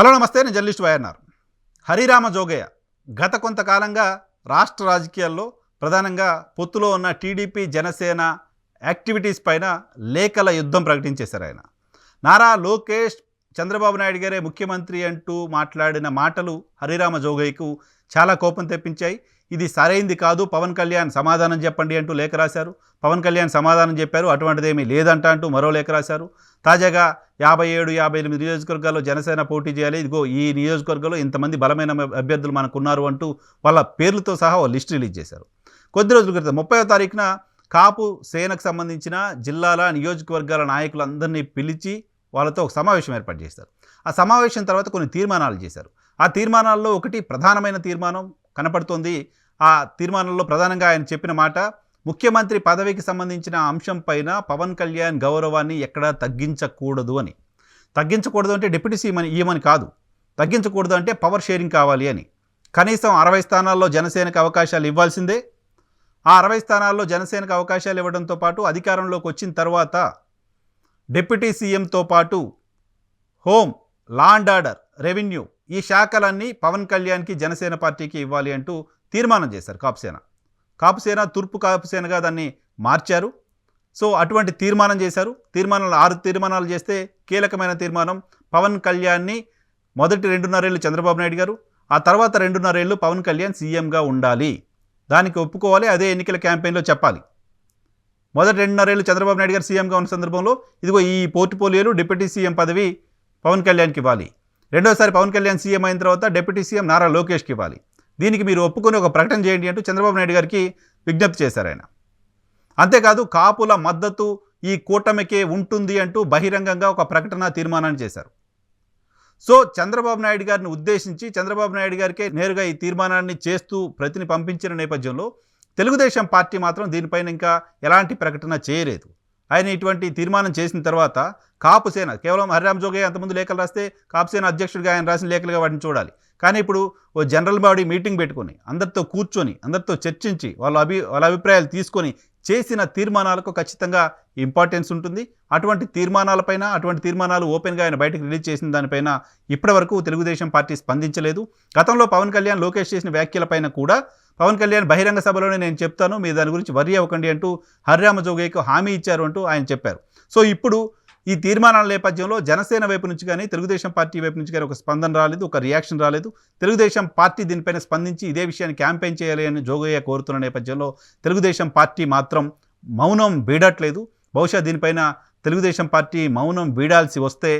Hello నమస్తే నేను journalist YNR. Harirama Jogayya. గత కొంతకాలంగా రాష్ట్ర రాజకీయాల్లో ప్రధానంగా పొత్తులో ఉన్న టీడీపీ జనసేన యాక్టివిటీస్ పైన లేఖల యుద్ధం ప్రకటించేశారు ఆయన. నారా లోకేష్ చంద్రబాబు నాయుడు గారే ముఖ్యమంత్రి అంటూ మాట్లాడిన మాటలు హరిరామ జోగయ్యకు చాలా కోపం తెప్పించాయి. ఇది సరైంది కాదు పవన్ కళ్యాణ్ సమాధానం చెప్పండి అంటూ లేఖ రాశారు. పవన్ కళ్యాణ్ సమాధానం చెప్పారు అటువంటిదేమీ లేదంట అంటూ మరో లేఖ రాశారు. తాజాగా యాభై ఏడు యాభై ఎనిమిది నియోజకవర్గాల్లో జనసేన పోటీ చేయాలి. ఇదిగో ఈ నియోజకవర్గంలో ఇంతమంది బలమైన అభ్యర్థులు మనకున్నారు అంటూ వాళ్ళ పేర్లతో సహా ఒక లిస్ట్ రిలీజ్ చేశారు. కొద్ది రోజుల క్రితం ముప్పై తారీఖున కాపు సేనకు సంబంధించిన జిల్లాల నియోజకవర్గాల నాయకులందరినీ పిలిచి వాళ్ళతో ఒక సమావేశం ఏర్పాటు చేశారు. ఆ సమావేశం తర్వాత కొన్ని తీర్మానాలు చేశారు. ఆ తీర్మానాల్లో ఒకటి ప్రధానమైన తీర్మానం కనపడుతోంది. ఆ తీర్మానంలో ప్రధానంగా ఆయన చెప్పిన మాట ముఖ్యమంత్రి పదవికి సంబంధించిన అంశం పైన పవన్ కళ్యాణ్ గౌరవాన్ని ఎక్కడా తగ్గించకూడదు అని. తగ్గించకూడదు అంటే డిప్యూటీ సీఎం అని కాదు. తగ్గించకూడదు అంటే పవర్ షేరింగ్ కావాలి అని. కనీసం అరవై స్థానాల్లో జనసేనకు అవకాశాలు ఇవ్వాల్సిందే. ఆ అరవై స్థానాల్లో జనసేనకు అవకాశాలు ఇవ్వడంతో పాటు అధికారంలోకి వచ్చిన తర్వాత డిప్యూటీ సీఎంతో పాటు home law and order revenue ఈ శాఖలన్నీ పవన్ కళ్యాణ్కి జనసేన పార్టీకి ఇవ్వాలి అంటూ తీర్మానం చేశారు కాపుసేన. కాపుసేన తూర్పు కాపుసేనగా దాన్ని మార్చారు. సో అటువంటి తీర్మానం చేశారు. తీర్మానాలు ఆరు తీర్మానాలు చేస్తే కీలకమైన తీర్మానం పవన్ కళ్యాణ్ని మొదటి రెండున్నరేళ్ళు చంద్రబాబు నాయుడు గారు ఆ తర్వాత రెండున్నరేళ్ళు పవన్ కళ్యాణ్ సీఎంగా ఉండాలి. దానికి ఒప్పుకోవాలి అదే ఎన్నికల క్యాంపెయిన్లో చెప్పాలి. మొదటి రెండున్నరేళ్ళు చంద్రబాబు నాయుడు గారు సీఎంగా ఉన్న సందర్భంలో ఇదిగో ఈ పోర్ట్ఫోలియోలు డిప్యూటీ సీఎం పదవి పవన్ కళ్యాణ్కి ఇవ్వాలి. రెండోసారి పవన్ కళ్యాణ్ సీఎం అయిన తర్వాత డిప్యూటీ సీఎం నారా లోకేష్కి ఇవ్వాలి. దీనికి మీరు ఒప్పుకొని ఒక ప్రకటన చేయండి అంటూ చంద్రబాబు నాయుడు గారికి విజ్ఞప్తి చేశారు ఆయన. అంతేకాదు కాపుల మద్దతు ఈ కూటమికే ఉంటుంది అంటూ బహిరంగంగా ఒక ప్రకటన తీర్మానాన్ని చేశారు. సో చంద్రబాబు నాయుడు గారిని ఉద్దేశించి చంద్రబాబు నాయుడు గారికే నేరుగా ఈ తీర్మానాన్ని చేస్తూ ప్రతిని పంపించిన నేపథ్యంలో తెలుగుదేశం పార్టీ మాత్రం దీనిపైన ఇంకా ఎలాంటి ప్రకటన చేయలేదు. ఆయన ఇటువంటి తీర్మానం చేసిన తర్వాత కాపుసేన కేవలం హరిరామ్ జోగే అంతకుముందు లేఖలు రాస్తే కాపుసేన అధ్యక్షుడిగా ఆయన రాసిన లేఖలుగా వాటిని చూడాలి. కానీ ఇప్పుడు ఓ జనరల్ బాడీ మీటింగ్ పెట్టుకొని అందరితో కూర్చొని అందరితో చర్చించి వాళ్ళ అభి వాళ్ళ అభిప్రాయాలు తీసుకొని చేసిన తీర్మానాలకు ఖచ్చితంగా ఇంపార్టెన్స్ ఉంటుంది. అటువంటి తీర్మానాలపైన అటువంటి తీర్మానాలు ఓపెన్గా ఆయన బయటకు రిలీజ్ చేసిన దానిపైన ఇప్పటివరకు తెలుగుదేశం పార్టీ స్పందించలేదు. గతంలో పవన్ కళ్యాణ్ లోకేష్ చేసిన వ్యాఖ్యలపైన కూడా పవన్ కళ్యాణ్ బహిరంగ సభలోనే నేను చెప్తాను. మీరు దాని గురించి వర్రీ అవ్వకండి అంటూ హరిరామ జోగయ్యకు హామీ ఇచ్చారు అంటూ ఆయన చెప్పారు. సో ఇప్పుడు ఈ తీర్మానాల నేపథ్యంలో జనసేన వైపు నుంచి కానీ తెలుగుదేశం పార్టీ వైపు నుంచి కానీ ఒక స్పందన రాలేదు ఒక రియాక్షన్ రాలేదు. తెలుగుదేశం పార్టీ దీనిపైన స్పందించి ఇదే విషయాన్ని క్యాంపెయిన్ చేయాలి అని జోగయ్య కోరుతున్న నేపథ్యంలో తెలుగుదేశం పార్టీ మాత్రం మౌనం వీడట్లేదు. బహుశా దీనిపైన తెలుగుదేశం పార్టీ మౌనం వీడాల్సి వస్తే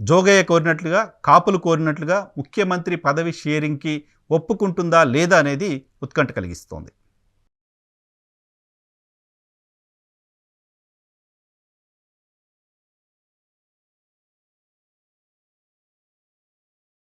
జోగయ్య కోరినట్లుగా కాపులు కోరినట్లుగా ముఖ్యమంత్రి పదవి షేరింగ్కి ఒప్పుకుంటుందా లేదా అనేది ఉత్కంఠ కలిగిస్తోంది.